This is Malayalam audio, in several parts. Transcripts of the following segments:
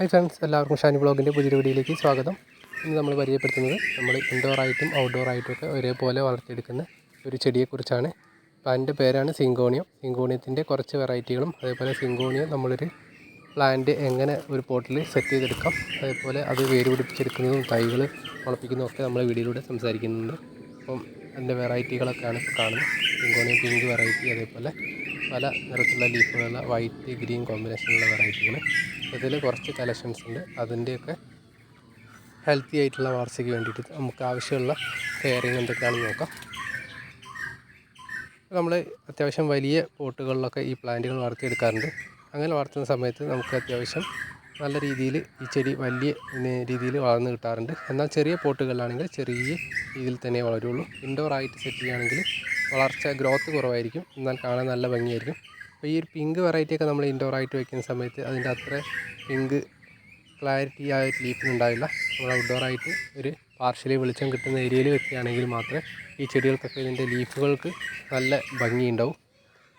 ഹായ് ഫ്രണ്ട്സ് എല്ലാവർക്കും ഷാനി ബ്ലോഗിന്റെ പുതിയൊരു വീഡിയോയിലേക്ക് സ്വാഗതം. ഇന്ന് നമ്മൾ പരിചയപ്പെടുത്തുന്നത് നമ്മൾ ഇൻഡോർ ആയിട്ടും ഔട്ട്ഡോർ ആയിട്ടും ഒക്കെ ഒരേപോലെ വളർത്തിയെടുക്കുന്ന ഒരു ചെടിയെക്കുറിച്ചാണ്. അപ്പോൾ അതിന്റെ പേരാണ് സിങ്കോണിയം. സിങ്കോണിയത്തിന്റെ കുറച്ച് വെറൈറ്റികളും അതേപോലെ സിങ്കോണിയം നമ്മളൊരു പ്ലാന്റ് എങ്ങനെ ഒരു പോട്ടിൽ സെറ്റ് ചെയ്തെടുക്കാം അതേപോലെ അത് വേര് പിടിപ്പിച്ചെടുക്കുന്നതും തൈകൾ മുളപ്പിക്കുന്നതും ഒക്കെ നമ്മൾ വീഡിയോയിലൂടെ സംസാരിക്കുന്നുണ്ട്. അപ്പം അതിന്റെ വെറൈറ്റികളൊക്കെയാണ് കാണുന്നത്. സിങ്കോണിയം പിങ്ക് വെറൈറ്റി അതേപോലെ പല നിറത്തിലുള്ള ലീഫുകളുള്ള വൈറ്റ് ഗ്രീൻ കോമ്പിനേഷനുള്ള വെറൈറ്റികൾ ഇതിൽ കുറച്ച് കളക്ഷൻസ് ഉണ്ട് അതിന്റെയൊക്കെ ഹെൽത്തി ആയിട്ടുള്ള വളർച്ചയ്ക്ക് വേണ്ടിയിട്ട് നമുക്ക് ആവശ്യമുള്ള കെയറിങ് എന്തൊക്കെയാണെന്ന് നോക്കാം. നമ്മൾ അത്യാവശ്യം വലിയ പോട്ടുകളിലൊക്കെ ഈ പ്ലാന്റുകൾ വളർത്തിയെടുക്കാറുണ്ട്. അങ്ങനെ വളർത്തുന്ന സമയത്ത് നമുക്ക് അത്യാവശ്യം നല്ല രീതിയിൽ ഈ ചെടി വലിയ രീതിയിൽ വളർന്ന് കിട്ടാറുണ്ട്. എന്നാൽ ചെറിയ പോട്ടുകളിലാണെങ്കിൽ ചെറിയ രീതിയിൽ തന്നെ വളരുള്ളൂ. ഇൻഡോർ ആയിട്ട് സെറ്റ് ചെയ്യുകയാണെങ്കിൽ വളർച്ച ഗ്രോത്ത് കുറവായിരിക്കും. എന്നാൽ കാണാൻ നല്ല ഭംഗിയായിരിക്കും. അപ്പോൾ ഈ ഒരു പിങ്ക് വെറൈറ്റി ഒക്കെ നമ്മൾ ഇൻഡോർ ആയിട്ട് വെക്കുന്ന സമയത്ത് അതിന്റെ അത്ര പിങ്ക് ക്ലാരിറ്റി ആ ലീഫിന് ഉണ്ടാവില്ല. നമ്മൾ ഔട്ട്ഡോർ ആയിട്ട് ഒരു പാർഷ്യലി വെളിച്ചം കിട്ടുന്ന ഏരിയയിൽ വെക്കുകയാണെങ്കിൽ മാത്രമേ ഈ ചെടികൾക്കൊക്കെ ഇതിന്റെ ലീഫുകൾക്ക് നല്ല ഭംഗിയുണ്ടാവും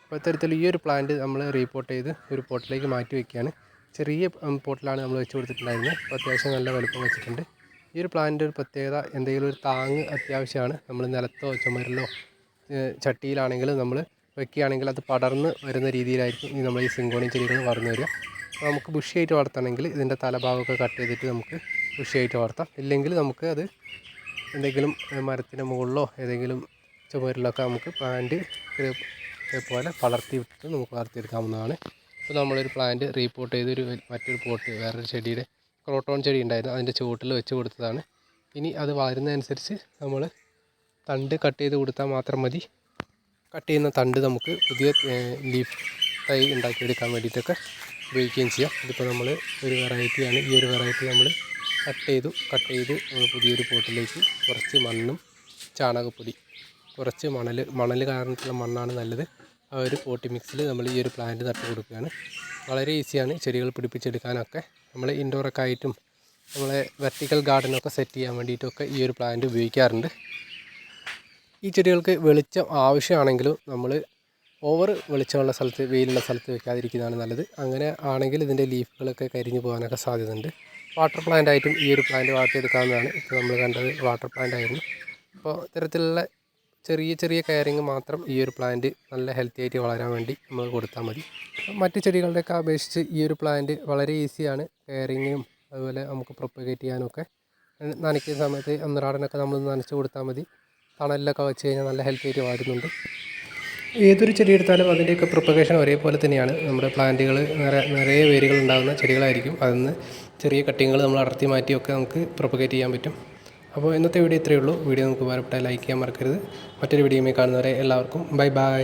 അപ്പോൾ ഇത്തരത്തിൽ ഈ ഒരു പ്ലാന്റ് നമ്മൾ റീപോർട്ട് ചെയ്ത് ഒരു പോട്ടിലേക്ക് മാറ്റി വയ്ക്കുകയാണ് ചെറിയ പോട്ടിലാണ് നമ്മൾ വെച്ച് കൊടുത്തിട്ടുണ്ടായിരുന്നത്. അപ്പോൾ അത്യാവശ്യം നല്ല വലുപ്പം വെച്ചിട്ടുണ്ട്. ഈ ഒരു പ്ലാന്റിന്റെ ഒരു പ്രത്യേകത എന്തെങ്കിലും ഒരു താങ്ങ് അത്യാവശ്യമാണ്. നമ്മൾ നിലത്തോ ചുമരിലോ ചട്ടിയിലാണെങ്കിലും നമ്മൾ വെക്കുകയാണെങ്കിൽ അത് പടർന്ന് വരുന്ന രീതിയിലായിരിക്കും ഇനി നമ്മൾ ഈ സിങ്കോണി ചെടികൾ വളർന്നു വരിക. അപ്പോൾ നമുക്ക് ബുഷിയായിട്ട് വളർത്തണമെങ്കിൽ ഇതിന്റെ തലഭാഗമൊക്കെ കട്ട് ചെയ്തിട്ട് നമുക്ക് ബുഷിയായിട്ട് വളർത്താം. ഇല്ലെങ്കിൽ നമുക്ക് അത് എന്തെങ്കിലും മരത്തിന്റെ മുകളിലോ ഏതെങ്കിലും ചുമരിലൊക്കെ നമുക്ക് പ്ലാന്റ് പോലെ വളർത്തി വിട്ട് നമുക്ക് വളർത്തിയെടുക്കാവുന്നതാണ്. ഇപ്പോൾ നമ്മളൊരു പ്ലാന്റ് റീപോർട്ട് ചെയ്തൊരു മറ്റൊരു പോട്ട് വേറൊരു ചെടിയുടെ ക്രോട്ടോൺ ചെടി ഉണ്ടായിരുന്നു. അതിന്റെ ചുവട്ടിൽ വെച്ച് കൊടുത്തതാണ്. ഇനി അത് വളരുന്നതനുസരിച്ച് നമ്മൾ തണ്ട് കട്ട് ചെയ്ത് കൊടുത്താൽ മാത്രം മതി. കട്ട് ചെയ്യുന്ന തണ്ട് നമുക്ക് പുതിയ ലീഫ് തൈ ഉണ്ടാക്കിയെടുക്കാൻ വേണ്ടിയിട്ടൊക്കെ ഉപയോഗിക്കുകയും ചെയ്യാം. ഇതിപ്പോൾ നമ്മൾ ഒരു വെറൈറ്റിയാണ് ഈ ഒരു വെറൈറ്റി നമ്മൾ കട്ട് ചെയ്തു കട്ട് ചെയ്ത് പുതിയൊരു പോട്ടിലേക്ക് കുറച്ച് മണ്ണും ചാണകപ്പൊടി കുറച്ച് മണൽ മണൽ കാരണത്തിലുള്ള മണ്ണാണ് നല്ലത്. ആ ഒരു പോട്ടി മിക്സിൽ നമ്മൾ ഈ ഒരു പ്ലാന്റ് നട്ട് കൊടുക്കുകയാണ്. വളരെ ഈസിയാണ് ചെടികൾ പിടിപ്പിച്ചെടുക്കാനൊക്കെ നമ്മൾ ഇൻഡോറൊക്കെ ആയിട്ടും നമ്മളെ വെർട്ടിക്കൽ ഗാർഡനൊക്കെ സെറ്റ് ചെയ്യാൻ വേണ്ടിയിട്ടൊക്കെ ഈ ഒരു പ്ലാന്റ് ഉപയോഗിക്കാറുണ്ട്. ഈ ചെടികൾക്ക് വെളിച്ചം ആവശ്യമാണെങ്കിലും നമ്മൾ ഓവർ വെളിച്ചമുള്ള സ്ഥലത്ത് വെയിലുള്ള സ്ഥലത്ത് വെക്കാതിരിക്കുന്നതാണ് നല്ലത്. അങ്ങനെ ആണെങ്കിൽ ഇതിന്റെ ലീഫുകളൊക്കെ കരിഞ്ഞു പോകാനൊക്കെ സാധ്യതയുണ്ട്. വാട്ടർ പ്ലാന്റ് ആയിട്ടും ഈ ഒരു പ്ലാന്റ് വളർത്തിയെടുക്കാവുന്നതാണ്. ഇപ്പോൾ നമ്മൾ കണ്ടത് വാട്ടർ പ്ലാന്റ് ആയിരുന്നു. അപ്പോൾ ഇത്തരത്തിലുള്ള ചെറിയ ചെറിയ കെയറിങ് മാത്രം ഈ ഒരു പ്ലാന്റ് നല്ല ഹെൽത്തി ആയിട്ട് വളരാൻ വേണ്ടി നമ്മൾ കൊടുത്താൽ മതി. മറ്റ് ചെടികളുടെയൊക്കെ അപേക്ഷിച്ച് ഈ ഒരു പ്ലാന്റ് വളരെ ഈസിയാണ്. കെയറിങ്ങും അതുപോലെ നമുക്ക് പ്രൊപ്പഗേറ്റ് ചെയ്യാനൊക്കെ നനയ്ക്കുന്ന സമയത്ത് ഒന്നരാടനൊക്കെ നമ്മൾ നനച്ച് കൊടുത്താൽ മതി. തണലിലൊക്കെ വെച്ച് കഴിഞ്ഞാൽ നല്ല ഹെൽത്തി ആയിട്ട് വാടുന്നുണ്ട് ഏതൊരു ചെടി എടുത്താലും അതിന്റെയൊക്കെ പ്രൊപ്പഗേഷൻ ഒരേപോലെ തന്നെയാണ്. നമ്മുടെ പ്ലാന്റുകൾ നിറയെ നിറയെ വേരുകൾ ഉണ്ടാകുന്ന ചെടികളായിരിക്കും. അതിൽ നിന്ന് ചെറിയ കട്ടിങ്ങുകൾ നമ്മൾ അടർത്തി മാറ്റിയൊക്കെ നമുക്ക് പ്രൊപ്പഗേറ്റ് ചെയ്യാൻ പറ്റും. അപ്പോൾ ഇന്നത്തെ വീഡിയോ ഇത്രയേ ഉള്ളൂ. വീഡിയോ നമുക്ക് ഉപകാരപ്പെട്ടാൽ ലൈക്ക് ചെയ്യാൻ മറക്കരുത്. മറ്റൊരു വീഡിയോയുമായി കാണുന്നവരെ എല്ലാവർക്കും ബൈ ബൈ